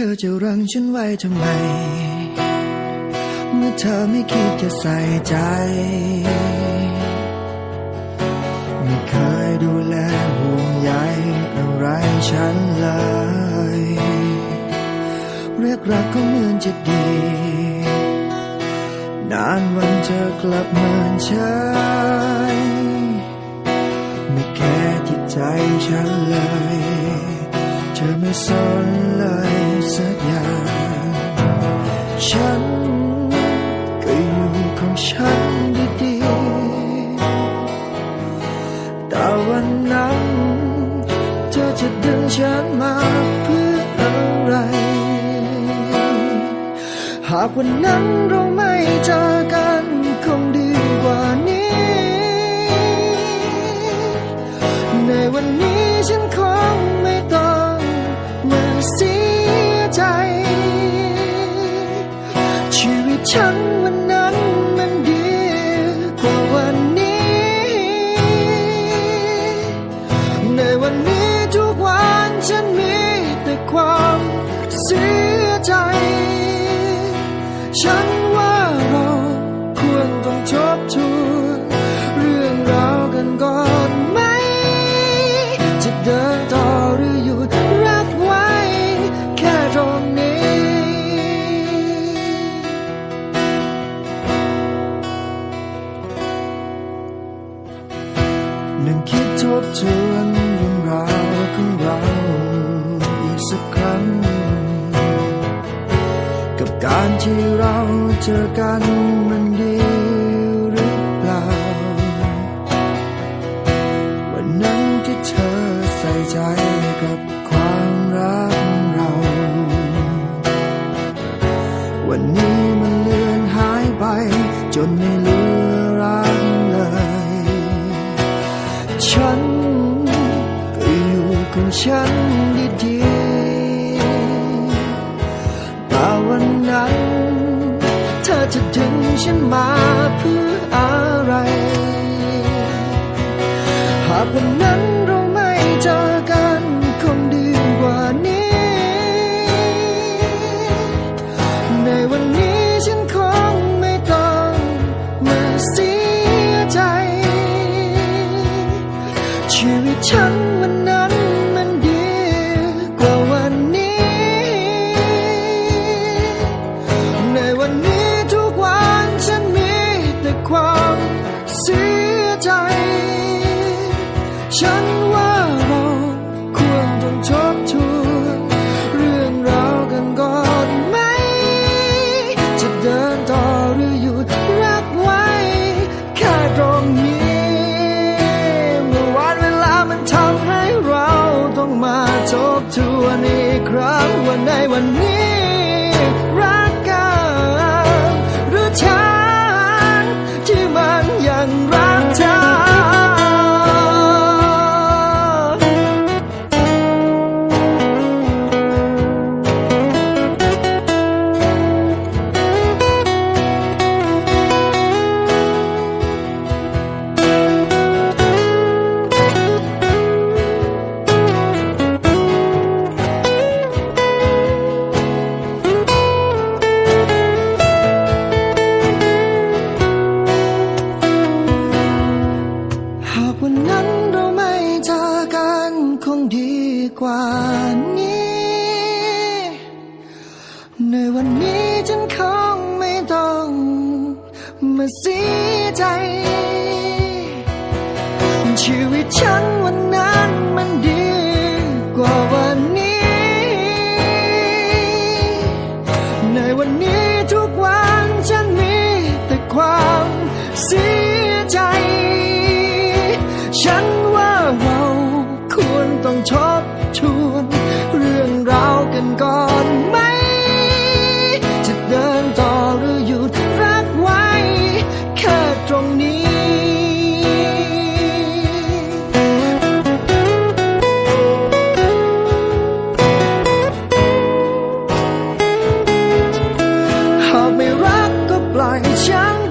ธอจะรังฉันไว้ทำไม เมื่อเธอไม่คิดจะใส่ใจ ไม่เคยดูแลห่วงใยอะไรฉันเลย เรียกรักก็เหมือนจะดี นานวันเธอกลับเหมินเฉยไม่แค่ที่ใจฉันเลย เธอไม่สนเลย สักอย่าง ฉันก็อยู่ของฉันดีๆ แต่วันนั้นเธอจะดึงฉันมาเพื่ออะไร หากวันนั้นเราไม่เจอกัน ชี นั่งคิดทบทวนเรื่องราวของเราอีกสักครั้ง กับการที่เราเจอกันมัน ฉันดีๆแต่วันนั้น เธอจะดึงฉันมาเพื่ออะไร หากวันนั้น ฉั ดีกว่านี้ ในวันนี้ฉันคงไม่ต้องมาเสียใจ ชีวิตฉันวันนั้นมันดีกว่าวันนี้ ในวันนี้ทุกวันฉันมีแต่ความเสีย 想。